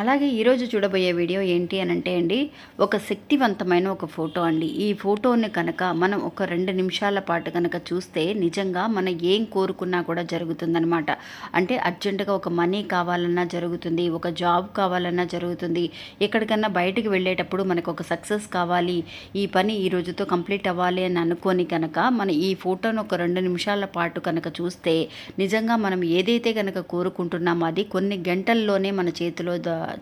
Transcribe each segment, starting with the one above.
అలాగే ఈరోజు చూడబోయే వీడియో ఏంటి అని అంటే అండి ఒక శక్తివంతమైన ఒక ఫోటో అండి. ఈ ఫోటోని కనుక మనం ఒక రెండు నిమిషాల పాటు కనుక చూస్తే నిజంగా మనం ఏం కోరుకున్నా కూడా జరుగుతుందనమాట అంటే అర్జెంటుగా ఒక మనీ కావాలన్నా జరుగుతుంది ఒక జాబ్ కావాలన్నా జరుగుతుంది. ఎక్కడికన్నా బయటకు వెళ్ళేటప్పుడు మనకు ఒక సక్సెస్ కావాలి. ఈ పని ఈ రోజుతో కంప్లీట్ అవ్వాలి అని అనుకొని కనుక మన ఈ ఫోటోను ఒక రెండు నిమిషాల పాటు కనుక చూస్తే నిజంగా మనం ఏదైతే కనుక కోరుకుంటున్నామో అది కొన్ని గంటల్లోనే మన చేతిలో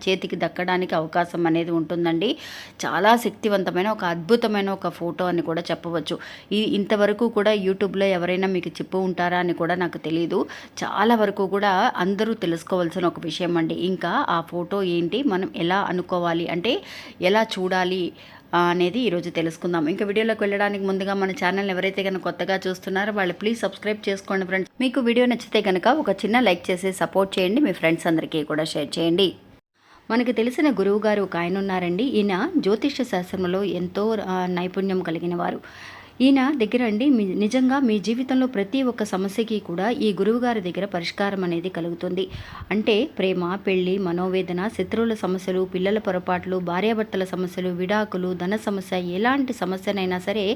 చేతికి దక్కడానికి అవకాశం అనేది ఉంటుందండి. చాలా శక్తివంతమైన ఒక అద్భుతమైన ఒక ఫోటో అని కూడా చెప్పవచ్చు. ఈ ఇంతవరకు కూడా యూట్యూబ్లో ఎవరైనా మీకు చెప్పు ఉంటారా అని కూడా నాకు తెలియదు చాలా వరకు కూడా అందరూ తెలుసుకోవాల్సిన ఒక విషయం అండి. ఇంకా ఆ ఫోటో ఏంటి మనం ఎలా అనుకోవాలి అంటే ఎలా చూడాలి అనేది ఈరోజు తెలుసుకుందాం. ఇంకా వీడియోలోకి వెళ్ళడానికి ముందుగా మన ఛానల్ ఎవరైతే కనుక కొత్తగా చూస్తున్నారో వాళ్ళు ప్లీజ్ సబ్స్క్రైబ్ చేసుకోండి ఫ్రెండ్స్. మీకు వీడియో నచ్చితే కనుక ఒక చిన్న లైక్ చేసి సపోర్ట్ చేయండి. మీ ఫ్రెండ్స్ అందరికీ కూడా షేర్ చేయండి. మనకు తెలిసిన గురువుగారు ఒక ఆయన ఉన్నారండి. ఈయన జ్యోతిష శాస్త్రంలో ఎంతో నైపుణ్యం కలిగిన వారు. ఈయన దగ్గర అండి మీ నిజంగా మీ జీవితంలో ప్రతి ఒక్క సమస్యకి కూడా ఈ గురువుగారి దగ్గర పరిష్కారం అనేది కలుగుతుంది. అంటే ప్రేమ పెళ్ళి మనోవేదన శత్రువుల సమస్యలు పిల్లల పొరపాట్లు భార్యాభర్తల సమస్యలు విడాకులు ధన సమస్య ఎలాంటి సమస్యనైనా సరే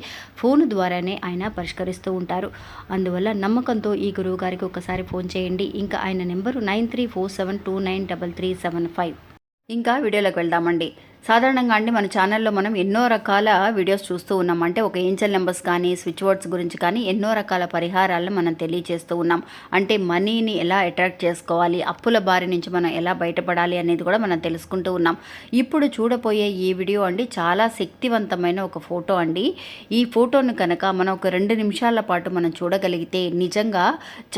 ఫోన్ ద్వారానే ఆయన పరిష్కరిస్తూ ఉంటారు. అందువల్ల నమ్మకంతో ఈ గురువు గారికి ఒకసారి ఫోన్ చేయండి. ఇంకా ఆయన number nine three four seven two nine double three seven five. ఇంకా వీడియోలోకి వెళ్దామండి. సాధారణంగా అండి మన ఛానల్లో మనం ఎన్నో రకాల వీడియోస్ చూస్తూ ఉన్నాం. అంటే ఒక ఏంజల్ నెంబర్స్ కానీ స్విచ్ వర్డ్స్ గురించి కానీ ఎన్నో రకాల పరిహారాలను మనం తెలియజేస్తూ ఉన్నాం. అంటే మనీని ఎలా అట్రాక్ట్ చేసుకోవాలి అప్పుల బారి నుంచి మనం ఎలా బయటపడాలి అనేది కూడా మనం తెలుసుకుంటూ ఉన్నాం. ఇప్పుడు చూడబోయే ఈ వీడియో అండి చాలా శక్తివంతమైన ఒక ఫోటో అండి. ఈ ఫోటోను కనుక మనం ఒక రెండు నిమిషాల పాటు మనం చూడగలిగితే నిజంగా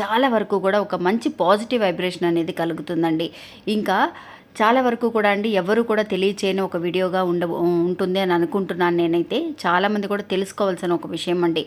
చాలా వరకు కూడా ఒక మంచి పాజిటివ్ వైబ్రేషన్ అనేది కలుగుతుందండి. ఇంకా చాలా వరకు కూడా అండి ఎవరు కూడా తెలియచేయని ఒక వీడియోగా ఉండ ఉంటుంది అని అనుకుంటున్నాను నేనైతే. చాలామంది కూడా తెలుసుకోవాల్సిన ఒక విషయం అండి.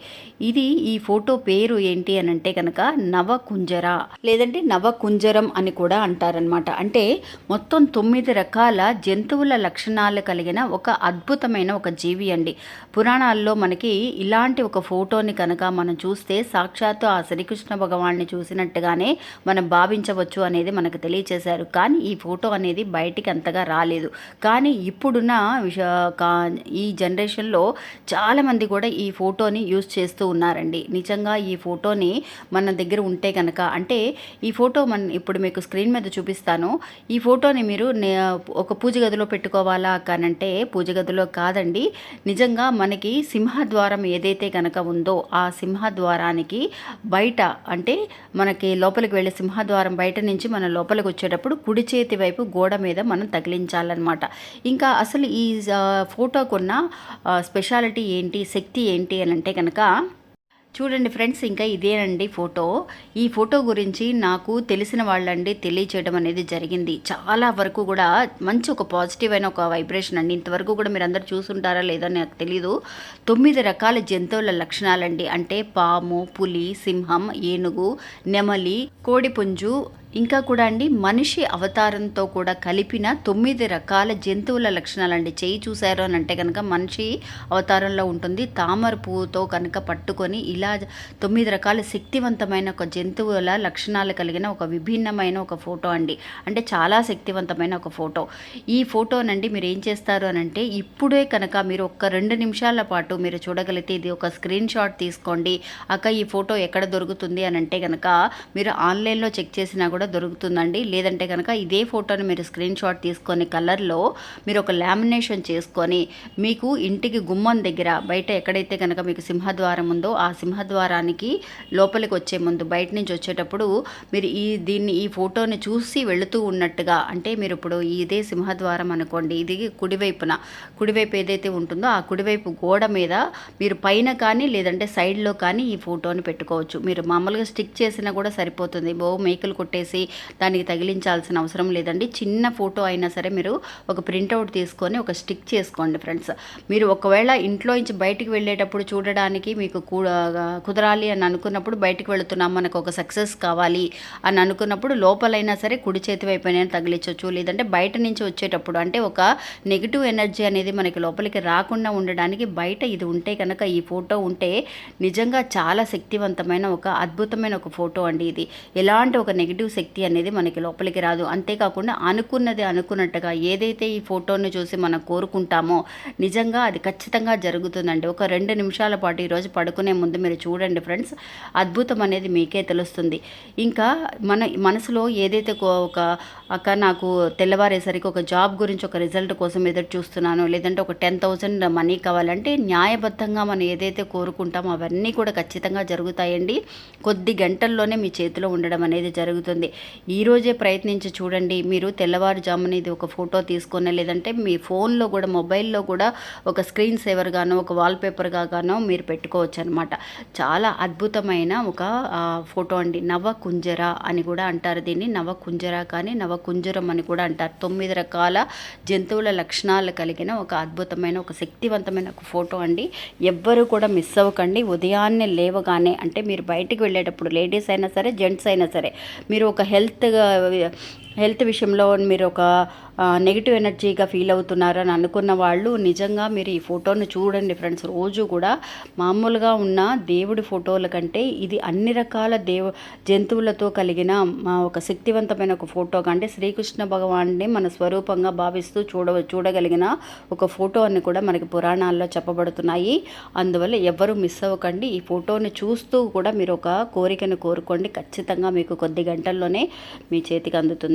ఇది ఈ ఫోటో పేరు ఏంటి అని అంటే కనుక నవకుంజర లేదంటే నవకుంజరం అని కూడా అంటారనమాట అంటే మొత్తం తొమ్మిది రకాల జంతువుల లక్షణాలు కలిగిన ఒక అద్భుతమైన ఒక జీవి అండి. పురాణాల్లో మనకి ఇలాంటి ఒక ఫోటోని కనుక మనం చూస్తే సాక్షాత్తు ఆ శ్రీకృష్ణ భగవాన్ని చూసినట్టుగానే మనం భావించవచ్చు అనేది మనకు తెలియచేశారు. కానీ ఈ ఫోటో అనేది బయటికి అంతగా రాలేదు. కానీ ఇప్పుడున్న విష కా- ఈ జనరేషన్లో చాలామంది కూడా ఈ ఫోటోని యూజ్ చేస్తూ ఉన్నారండి. నిజంగా ఈ ఫోటోని మన దగ్గర ఉంటే కనుక అంటే ఈ ఫోటో మన ఇప్పుడు మీకు స్క్రీన్ మీద చూపిస్తాను. ఈ ఫోటోని మీరు నే- ఒక పూజ గదిలో పెట్టుకోవాలా కానంటే పూజ గదిలో కాదండి. నిజంగా మనకి సింహద్వారం ఏదైతే కనుక ఉందో ఆ సింహద్వారానికి బయట అంటే మనకి లోపలికి వెళ్ళే సింహద్వారం బయట నుంచి మన లోపలికి వచ్చేటప్పుడు కుడి చేతి వైపు గో గోడ మీద మనం తగిలించాలన్నమాట. ఇంకా అసలు ఈ ఫోటోకున్న స్పెషాలిటీ ఏంటి శక్తి ఏంటి అని అంటే కనుక చూడండి ఫ్రెండ్స్ ఇంకా ఇదేనండి ఫోటో. ఈ ఫోటో గురించి నాకు తెలిసిన వాళ్ళండి తెలియచేయడం అనేది జరిగింది. చాలా వరకు కూడా మంచి ఒక పాజిటివ్ అయిన ఒక వైబ్రేషన్ అండి. ఇంతవరకు కూడా మీరు అందరు చూసుంటారా లేదో నాకు తెలీదు. తొమ్మిది రకాల జంతువుల లక్షణాలండి. అంటే పాము పులి సింహం ఏనుగు నెమలి కోడిపుంజు ఇంకా కూడా అండి మనిషి అవతారంతో కూడా కలిపిన తొమ్మిది రకాల జంతువుల లక్షణాలు అండి చేయి చూశారు అని అంటే కనుక మనిషి అవతారంలో ఉంటుంది. తామర పువ్వుతో కనుక పట్టుకొని ఇలా తొమ్మిది రకాల శక్తివంతమైన ఒక జంతువుల లక్షణాలు కలిగిన ఒక విభిన్నమైన ఒక ఫోటో అండి. అంటే చాలా శక్తివంతమైన ఒక ఫోటో. ఈ ఫోటోనండి మీరు ఏం చేస్తారు అని అంటే ఇప్పుడే కనుక మీరు ఒక్క రెండు నిమిషాల పాటు మీరు చూడగలిగితే ఇది ఒక స్క్రీన్ షాట్ తీసుకోండి. అక్క ఈ ఫోటో ఎక్కడ దొరుకుతుంది అని అంటే కనుక మీరు ఆన్లైన్లో చెక్ చేసినా కూడా దొరుకుతుందండి. లేదంటే కనుక ఇదే ఫోటోని మీరు స్క్రీన్ షాట్ తీసుకొని కలర్లో మీరు ఒక లామినేషన్ చేసుకొని మీకు ఇంటికి గుమ్మం దగ్గర బయట ఎక్కడైతే కనుక మీకు సింహద్వారం ఉందో ఆ సింహద్వారానికి లోపలికి వచ్చే ముందు బయట నుంచి వచ్చేటప్పుడు మీరు ఈ దీన్ని ఈ ఫోటోని చూసి వెళుతూ ఉన్నట్టుగా అంటే మీరు ఇప్పుడు ఇదే సింహద్వారం అనుకోండి ఇది కుడివైపున కుడివైపు ఏదైతే ఉంటుందో ఆ కుడివైపు గోడ మీద మీరు పైన కానీ లేదంటే సైడ్లో కానీ ఈ ఫోటోని పెట్టుకోవచ్చు. మీరు మామూలుగా స్టిక్ చేసినా కూడా సరిపోతుంది. బో మేకలు కొట్టేసి చేసి దానికి తగిలించాల్సిన అవసరం లేదండి. చిన్న ఫోటో అయినా సరే మీరు ఒక ప్రింటౌట్ తీసుకొని ఒక స్టిక్ చేసుకోండి ఫ్రెండ్స్. మీరు ఒకవేళ ఇంట్లో నుంచి బయటికి వెళ్ళేటప్పుడు చూడడానికి మీకు కుదరాలి అని అనుకున్నప్పుడు బయటికి వెళుతున్నాం మనకు ఒక సక్సెస్ కావాలి అని అనుకున్నప్పుడు లోపలైనా సరే కుడి చేతి వైపునైనా తగిలించవచ్చు లేదంటే బయట నుంచి వచ్చేటప్పుడు అంటే ఒక నెగిటివ్ ఎనర్జీ అనేది మనకి లోపలికి రాకుండా ఉండడానికి బయట ఇది ఉంటే కనుక ఈ ఫోటో ఉంటే నిజంగా చాలా శక్తివంతమైన ఒక అద్భుతమైన ఒక ఫోటో అండి ఇది. ఎలాంటి ఒక నెగిటివ్ శక్తి అనేది మనకి లోపలికి రాదు. అంతేకాకుండా అనుకున్నది అనుకున్నట్టుగా ఏదైతే ఈ ఫోటోను చూసి మనం కోరుకుంటామో నిజంగా అది ఖచ్చితంగా జరుగుతుందండి. ఒక రెండు నిమిషాల పాటు ఈరోజు పడుకునే ముందు మీరు చూడండి ఫ్రెండ్స్. అద్భుతం అనేది మీకే తెలుస్తుంది. ఇంకా మన మనసులో ఏదైతే ఒక అక్క నాకు తెల్లవారేసరికి ఒక జాబ్ గురించి ఒక రిజల్ట్ కోసం ఎదురు చూస్తున్నాను లేదంటే ఒక టెన్ థౌజండ్ మనీ కావాలంటే న్యాయబద్ధంగా మనం ఏదైతే కోరుకుంటామో అవన్నీ కూడా ఖచ్చితంగా జరుగుతాయండి. కొద్ది గంటల్లోనే మీ చేతిలో ఉండడం అనేది జరుగుతుంది. ఈ రోజే ప్రయత్నించి చూడండి. మీరు తెల్లవారుజామున ఇది ఒక ఫోటో తీసుకొని లేదంటే మీ ఫోన్లో కూడా మొబైల్లో కూడా ఒక స్క్రీన్ సేవర్ గానో ఒక వాల్పేపర్గా గానో మీరు పెట్టుకోవచ్చు అనమాట చాలా అద్భుతమైన ఒక ఫోటో అండి. నవ కుంజర అని కూడా అంటారు దీన్ని. నవ కుంజర కానీ నవకుంజరం అని కూడా అంటారు. తొమ్మిది రకాల జంతువుల లక్షణాలు కలిగిన ఒక అద్భుతమైన ఒక శక్తివంతమైన ఒక ఫోటో అండి. ఎవ్వరు కూడా మిస్ అవ్వకండి. ఉదయాన్నే లేవగానే అంటే మీరు బయటికి వెళ్ళేటప్పుడు లేడీస్ అయినా సరే జెంట్స్ అయినా సరే మీరు ఒక హెల్త్ హెల్త్ విషయంలో మీరు ఒక నెగిటివ్ ఎనర్జీగా ఫీల్ అవుతున్నారని అనుకున్న వాళ్ళు నిజంగా మీరు ఈ ఫోటోను చూడండి ఫ్రెండ్స్. రోజు కూడా మామూలుగా ఉన్న దేవుడి ఫోటోల కంటే ఇది అన్ని రకాల దేవ జంతువులతో కలిగిన మా ఒక శక్తివంతమైన ఒక ఫోటో. కంటే శ్రీకృష్ణ భగవాన్ని మన స్వరూపంగా భావిస్తూ చూడ చూడగలిగిన ఒక ఫోటో అని కూడా మనకి పురాణాల్లో చెప్పబడుతున్నాయి. అందువల్ల ఎవ్వరూ మిస్ అవ్వకండి. ఈ ఫోటోని చూస్తూ కూడా మీరు ఒక కోరికను కోరుకోండి. ఖచ్చితంగా మీకు కొద్ది గంటల్లోనే మీ చేతికి